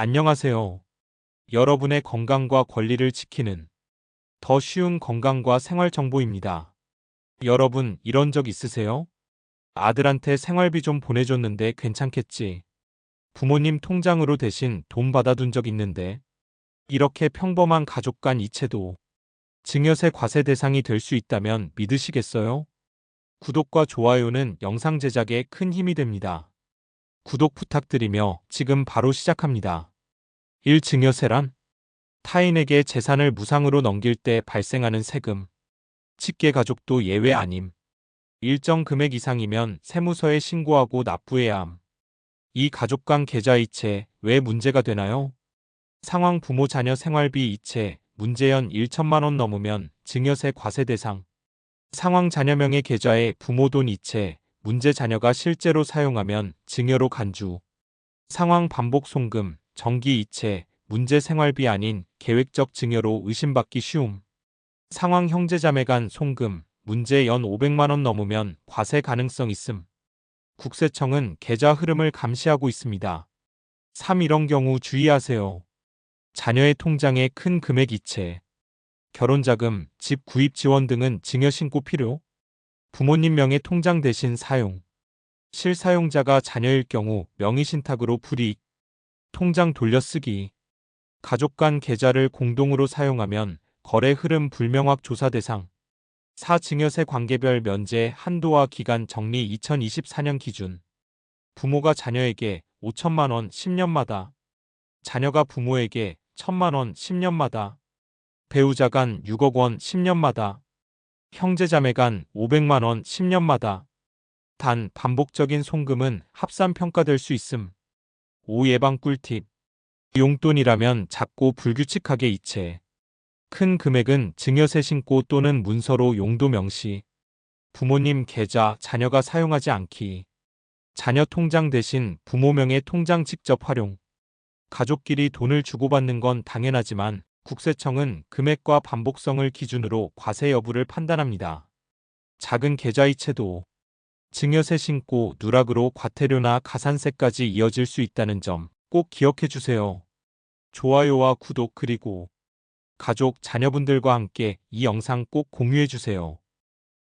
안녕하세요. 여러분의 건강과 권리를 지키는 더 쉬운 건강과 생활 정보입니다. 여러분, 이런 적 있으세요? 아들한테 생활비 좀 보내줬는데 괜찮겠지? 부모님 통장으로 대신 돈 받아둔 적 있는데 이렇게 평범한 가족 간 이체도 증여세 과세 대상이 될 수 있다면 믿으시겠어요? 구독과 좋아요는 영상 제작에 큰 힘이 됩니다. 구독 부탁드리며 지금 바로 시작합니다. 1. 증여세란 타인에게 재산을 무상으로 넘길 때 발생하는 세금. 직계 가족도 예외 아님. 일정 금액 이상이면 세무서에 신고하고 납부해야 함. 이 가족 간 계좌 이체 왜 문제가 되나요? 상황 부모 자녀 생활비 이체 문제연 1천만 원 넘으면 증여세 과세 대상. 상황 자녀명의 계좌에 부모 돈 이체 문제 자녀가 실제로 사용하면 증여로 간주. 상황 반복 송금, 정기 이체, 문제 생활비 아닌 계획적 증여로 의심받기 쉬움. 상황 형제자매 간 송금, 문제 연 500만 원 넘으면 과세 가능성 있음. 국세청은 계좌 흐름을 감시하고 있습니다. 3. 이런 경우 주의하세요. 자녀의 통장에 큰 금액 이체, 결혼자금, 집 구입 지원 등은 증여 신고 필요. 부모님 명의 통장 대신 사용. 실사용자가 자녀일 경우 명의신탁으로 불이익. 통장 돌려쓰기. 가족 간 계좌를 공동으로 사용하면 거래 흐름 불명확 조사 대상. 4. 증여세 관계별 면제 한도와 기간 정리 2024년 기준. 부모가 자녀에게 5천만 원 10년마다. 자녀가 부모에게 1천만 원 10년마다. 배우자 간 6억 원 10년마다. 형제자매 간 500만 원 10년마다. 단 반복적인 송금은 합산 평가될 수 있음. 5. 예방 꿀팁. 용돈이라면 작고 불규칙하게 이체. 큰 금액은 증여세 신고 또는 문서로 용도 명시. 부모님 계좌 자녀가 사용하지 않기. 자녀 통장 대신 부모 명의 통장 직접 활용. 가족끼리 돈을 주고받는 건 당연하지만 국세청은 금액과 반복성을 기준으로 과세 여부를 판단합니다. 작은 계좌이체도 증여세 신고 누락으로 과태료나 가산세까지 이어질 수 있다는 점 꼭 기억해 주세요. 좋아요와 구독 그리고 가족, 자녀분들과 함께 이 영상 꼭 공유해 주세요.